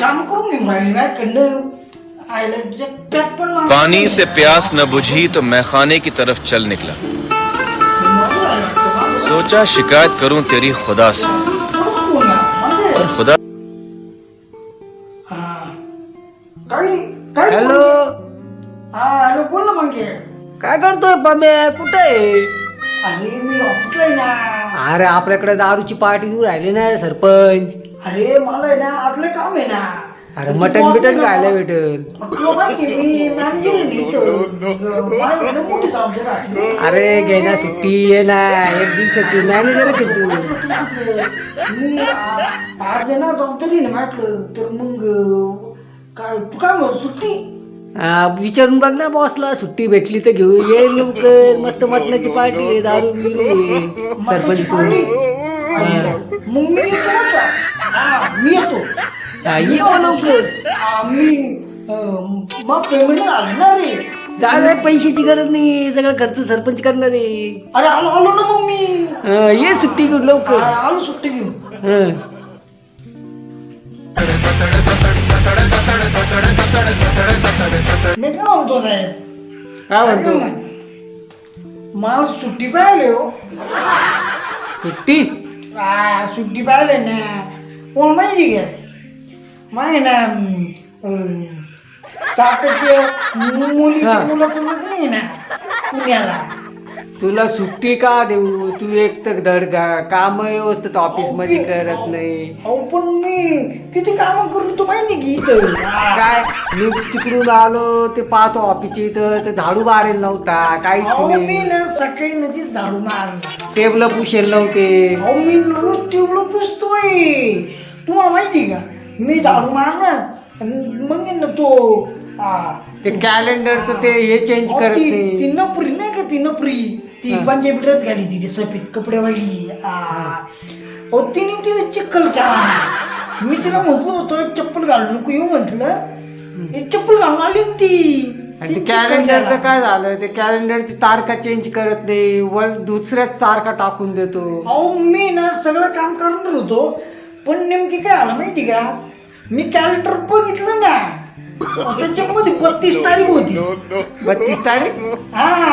काम करून घेऊन राहिली माझ्याकडनं. पानी से प्यास न बुझी तो मैं खाने की तरफ चल निकला। सोचा शिकायत करूं तेरी खुदा से। और खुदा हा. काय काय हॅलो। हा हॅलो बोल ना मग. काय करतोय पम्या कुठे आहे? अरे मी ऑफिसला आहे ना. अरे आपल्याकडे दारूची पार्टी दूर राहिली ना सरपंच. अरे मला आहे ना आतलं काम आहे ना. अरे मटन बिटन खायला भेटल. अरे घे ना सुट्टी ये ना. एक दिवसाची मॅनेजर आहे तू. मी आ- आज आहे ना जबाबदारी ना माझ्याकडं तर मग काय तू काय म्हणतो सुट्टी? हा, विचारून बघ ना बॉसला सुट्टी भेटली तर घेऊ. ये लवकर. मस्त मटणाची पार्टी दारू बिरू. सरपंच. मग मी मी येतो. हा, हो हा, मी अं, मग पेमेंट आलं ना रे दादा पैशाची गरज नाही सगळं खर्च सरपंच करणार आहे. अरे आलो आलो ना मग मी. हा, ये सुट्टी घेऊन हा, लवकर आलो सुट्टी घेऊन. हा. मी काय म्हणतो साहेब? काय म्हणतो? मला सुट्टी पाहिजे हो. सुट्टी? आ, सुट्टी पाहिजे ना. कोण माहिती का माहिती ना अं, काकाचे मुलीच्या हा. मुलाचं लग्न आहे ना पुण्याला तुला सुट्टी का देऊ? तू एक तर धड काम व्यवस्थित ऑफिसमध्ये करत नाही. अहो पण मी किती काम करू तू माहिती की इथं? काय? मी तिकडून आलो ते पाहतो ऑफिसच्या इथं. तर झाडू मारेल नव्हता. काहीच अहो मी नाही ना सकाळी नदी झाडू मार टेबल पुशेल नव्हते. अहो मी रोज ट्यूबला पुसतोय. तुम्हाला माहिती का? मी झाडू मारणार. आणि मग आहे ना तो आ, ते कॅलेंडरचं ते हे चेंज अहो, करत ती ती नाही नपरी का ती नपरी ती हा. पंजाबी ड्रेस घाली ती ती सफेद कपडेवाली आ. अहो तिने तिने चिक्कल केला मी तिला म्हटलं होतं एक चप्पल घालू नको येऊ म्हटलं. एक चप्पल घालून आली ना ती. आणि कॅलेंडरचं केला. काय झालं? ते कॅलेंडरची तारखा चेंज करत नाही. वर दुसऱ्याच तारखा टाकून देतो. अहो मी ना सगळं काम करणार होतो पण नेमकी काय आलं माहिती का? मी कॅलेंडर बघितलं ना. त्याच्यामध्ये बत्तीस तारीख होती. बत्तीस तारीख? हा.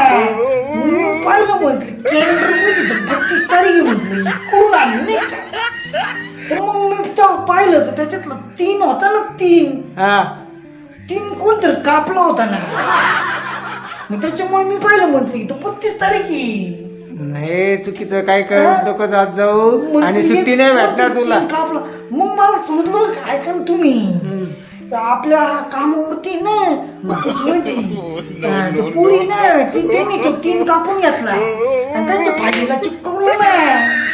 पाहिलं तर त्याच्यातलं तीन होता ना तीन. हा. तीन कोणतरी कापला होता ना. मग त्याच्यामुळे मी पाहिलं म्हटलं की तो बत्तीस तारीख आहे. नाही चुकीचं काय नको जात जाऊ. आणि सुट्टी एक नाही भेटणार तुला. तीन कापला. मग मला समजलं काय का तुम्ही. हम्म. आपल्या कामावरती ना हा, तो पुरी ना. ती त्यांनी तो तीन कापून घेतला. आणि त्यांच्या फाडीला चिपकवलं ना मग त्याच्यामुळे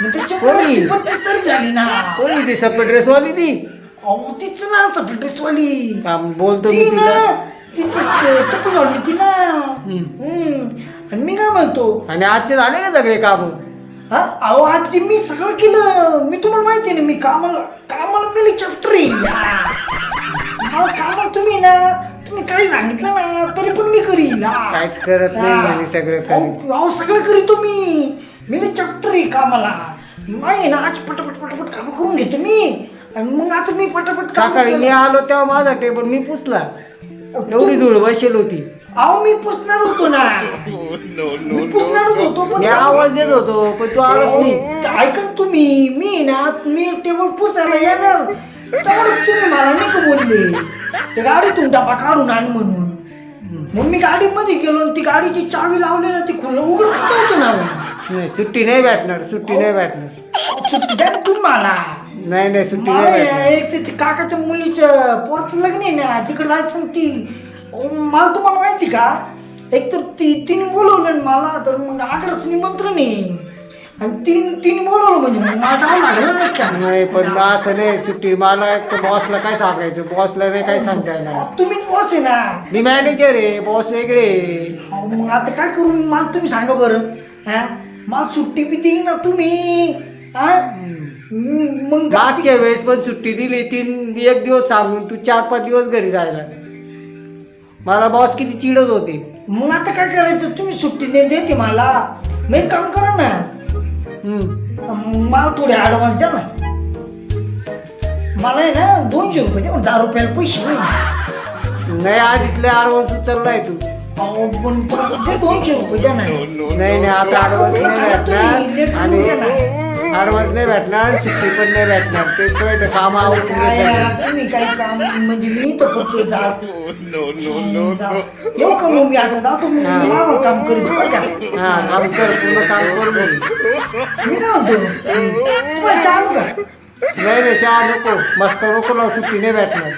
कोणी? झाली ना. कोणी ती सप्पे ड्रेस वाली ती? अहो तीच ना ब्रिटिशवाली थांब, बोलतो मी ती ना तिला. ती चप्पल घालली ती ना हम्म. हम्म. आणि मी काय म्हणतो? आणि आजचे झाले का सगळे काम? हा? अहो आजची मी सगळं केलं. मी तुम्हाला माहिती ना मी कामाला कामाला मेली चॅप्टरी मला कामाला तुम्ही ना काही सांगितलं ना तरी पण मी करील हा. काहीच करत नाही हा. म्हणे सगळं करी अहो अहो, सगळं करीतो मी. मी लई चॅप्टरी कामाला. नाही ना आज पटापट पटापट काम करून घेतो मी. आणि मग आता मी पटापट काम सकाळी मी केलं. आलो तेव्हा माझा टेबल मी पुसला. एवढी धूळ बसेल होती. अहो मी पुसणार होतो ना. मी पुसणार होतो पण मी आवाज देत होतो पण तू आलाच नाही. ऐका ना तुम्ही. मी ना मी टेबल पुसायला येणार. तेवढंच तुम्ही मला नाही का बोलले? ते गाडीतून डबा काढून आण म्हणून. मग मी गाडीमध्ये गेलो आणि ती गाडीची चावी लावली ना ती खुलं उघडत नव्हतं ना. नाही सुट्टी नाही भेटणार सुट्टी नाही भेटणार. सुट्टी द्या ना तुम्ही मला नाही नाही सुट्टी मला नाही भेटणार. एक ते- ते काकाच्या मुलीचं पोरचं लग्न आहे ना तिकडे जायचं ना ती. अहो, मला तुम्हाला माहिती का? एक तर ती तिने बोलवलं ना मला तर मग आग्रच निमंत्रण आहे. आणि तीन तिने बोलवलं म्हणजे मग मला जावं लागलं ना? नाही पण असं नाही सुट्टी मला बॉसला काय सांगायचं? बॉसला नाही काय सांगायला तुम्ही बॉस आहे ना. मी मॅनेजर आहे बॉस वेगळे आहे. अहो, मग आता काय करू? मला तुम्ही सांगा बरं. हा? मला सुट्टी बी दिली ना तुम्ही. हा? हम्म, मग मागच्या वेळेस पण सुट्टी दिली तीन एक दिवस सांगून तू चार पाच दिवस घरी राहिला. मला बॉस किती चिडत होते. मग आता काय करायचं? तुम्ही सुट्टी दे देते मला. मी एक काम करा ना. मला थोडे ॲडव्हान्स द्या ना. मला आहे ना दोनशे रुपये दे दहा रुपयाला पैसे नाही. नाही आधीच लय ॲडव्हान्स उचललाय तू. अहो पण ते दोनशे रुपये द्या ना. नाही नाही आता ॲडव्हान्स नाही आणि ॲडव्हान्स नाही भेटणार सुट्टी पण नाही भेटणार. ते तो काम आवडून तुम्ही काम म्हणजे मी तर फक्त जा येऊ का मग मी आता? जातो मी. हा. काम करीत बरं का? हा काम कर पूर्ण काम कर मग. मी काय म्हणतो तुम्हाला चालू का नाही चहा नको. मस्त नको लावू, सुट्टी नाही भेटणार.